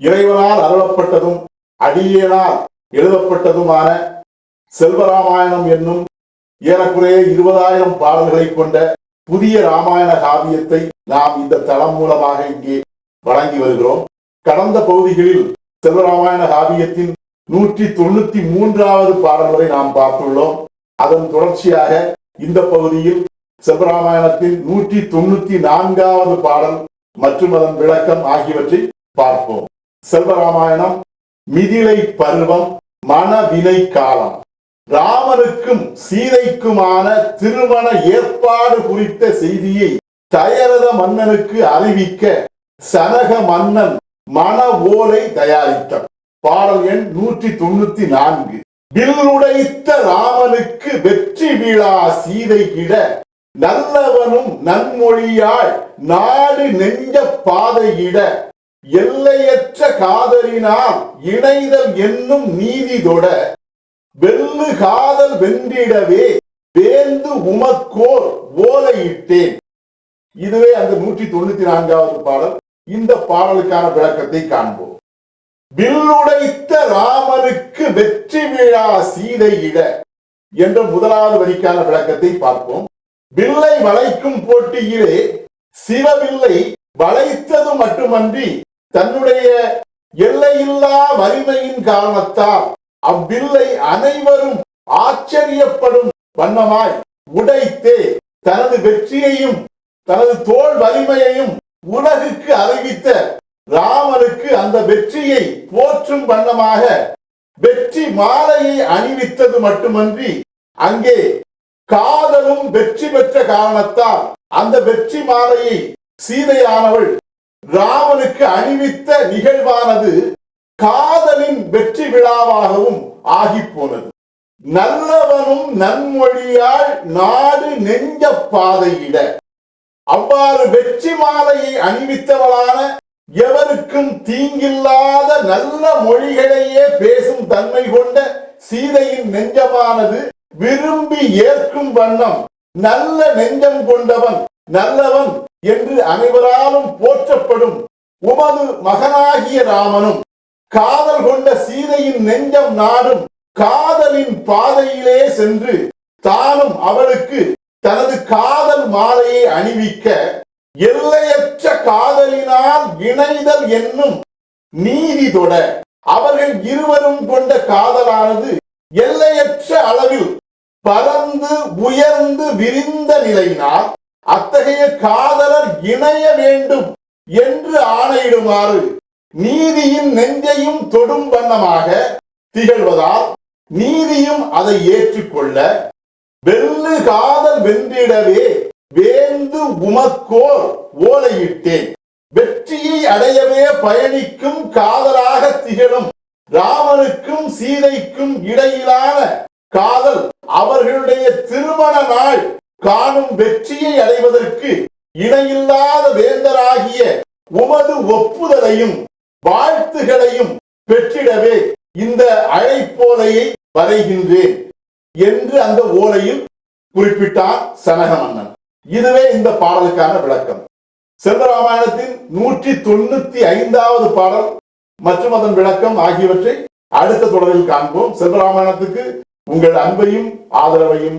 இறைவனால் அருளப்பட்டதும் அடியேனால் எழுதப்பட்டதுமான செல்வராமாயணம் என்னும் ஏறக்குறைய இருபதாயிரம் பாடல்களை கொண்ட புதிய ராமாயண காவியத்தை நாம் இந்த தளம் மூலமாக இங்கே வழங்கி வருகிறோம். கடந்த பகுதிகளில் செல்வராமாயண காவியத்தின் நூற்றி தொண்ணூத்தி மூன்றாவது பாடல் வரை நாம் பார்த்துள்ளோம். அதன் தொடர்ச்சியாக இந்த பகுதியில் செல்வராமாயணத்தின் நூற்றி தொண்ணூத்தி நான்காவது பாடல் மற்றும் அதன் விளக்கம் ஆகியவற்றை பார்ப்போம். செல்வராமாயணம் மிதிலை பருவம் மனவினை காலம். ராமனுக்கும் சீதைக்குமான திருமண ஏற்பாடு குறித்த செய்தியை தயரத மன்னனுக்கு அறிவிக்க சனக மன்னன் மன ஓலை தயாரித்தார் பாடல் எண் நூற்றி தொண்ணூத்தி நான்கு. வில்லுடைத்த ராமனுக்கு வெற்றி விழா சீதை கிட நல்லவனும் நன்மொழியாள் நாடு நெஞ்ச பாதையிட எல்லையற்ற காதலினால் இணைதல் என்னும் நீதி தொட வெல்லு காதல் வென்றிடவே வேந்து உமக்கோர் ஓலையிட்டேன். இதுவே அந்த நூற்றி தொண்ணூத்தி நான்காவது பாடல். இந்த பாடலுக்கான விளக்கத்தை காண்போம். வில்லுடைத்த ராமனுக்கு வெற்றி விழா சீதையிட என்ற முதலாவது வரிக்கான விளக்கத்தை பார்ப்போம். வில்லை வளைக்கும் போட்டியிலே சிவவில்லை வளைத்தது மட்டுமன்றி தன்னுடைய எல்லையில்லா வலிமையின் காரணத்தால் அவ்வில்லை அனைவரும் ஆச்சரியப்படும் வண்ணமாய் உடைத்தே தனது வெற்றியையும் தனது தோல் வலிமையையும் உலகுக்கு அறிவித்த ராமனுக்கு அந்த வெற்றியை போற்றும் வண்ணமாக வெற்றி மாலையை அணிவித்தது மட்டுமன்றி அங்கே காதலும் வெற்றி பெற்ற காரணத்தால் அந்த வெற்றி மாலையை சீதையானவள் ராமனுக்கு அணிவித்த நிகழ்வானது காதலின் வெற்றி விழாவாகவும் ஆகி போனது நல்லவனும் நன்மொழியால் நாடு நெஞ்ச பாதையிட. அவ்வாறு வெற்றி மாலையை அணிவித்தவளான எவருக்கும் தீங்கில்லாத நல்ல மொழிகளையே பேசும் தன்மை கொண்ட சீதையின் நெஞ்சமானது விரும்பி ஏற்கும் வண்ணம் நல்ல நெஞ்சம் கொண்டவன் நல்லவன் என்று அனைவராலும் போற்றப்படும் உமது மகனாகிய ராமனும் காதல் கொண்ட சீதையின் நெஞ்சம் நாடும் காதலின் பாதையிலே சென்று தானும் அவளுக்கு தனது காதல் மாலையை அணிவிக்க எல்லையற்ற காதலினால் இணைதல் என்னும் நீதி தொட அவர்கள் இருவரும் கொண்ட காதலானது எல்லையற்ற அளவில் பறந்து உயர்ந்து விரிந்த நிலையினால் அத்தகைய காதலர் இணைய வேண்டும் என்று ஆணையிடுமாறு நீதியின் நெஞ்சையும் தொடும் வண்ணமாக திகழ்வதால் நீதியும் அதை ஏற்றுக்கொள்ள வெல்லு காதல் வென்றிடவே வேந்து உமக்கோர் ஓலையிட்டேன். வெற்றியை அடையவே பயணிக்கும் காதலாக திகழும் ராமனுக்கும் சீதைக்கும் இடையிலான காதல் அவர்களுடைய திருமண நாள் காணும் வெற்றியை அடைவதற்கு இணையில்லாத வேந்தராகிய உமது ஒப்புதலையும் வாழ்த்துகளையும் பெற்றிடவே இந்த அழைப்போலையை வரைகின்றேன் என்று அந்த ஓலையில் குறிப்பிட்டார் சனக மன்னன் இதுவே இந்த பாடலுக்கான விளக்கம். செல்வராமாயணத்தின் நூற்றி தொண்ணூத்தி ஐந்தாவது பாடல் மற்றும் அதன் விளக்கம் ஆகியவற்றை அடுத்த தொடரில் காண்போம். செல்வராமாயணத்துக்கு உங்கள் அன்பையும் ஆதரவையும்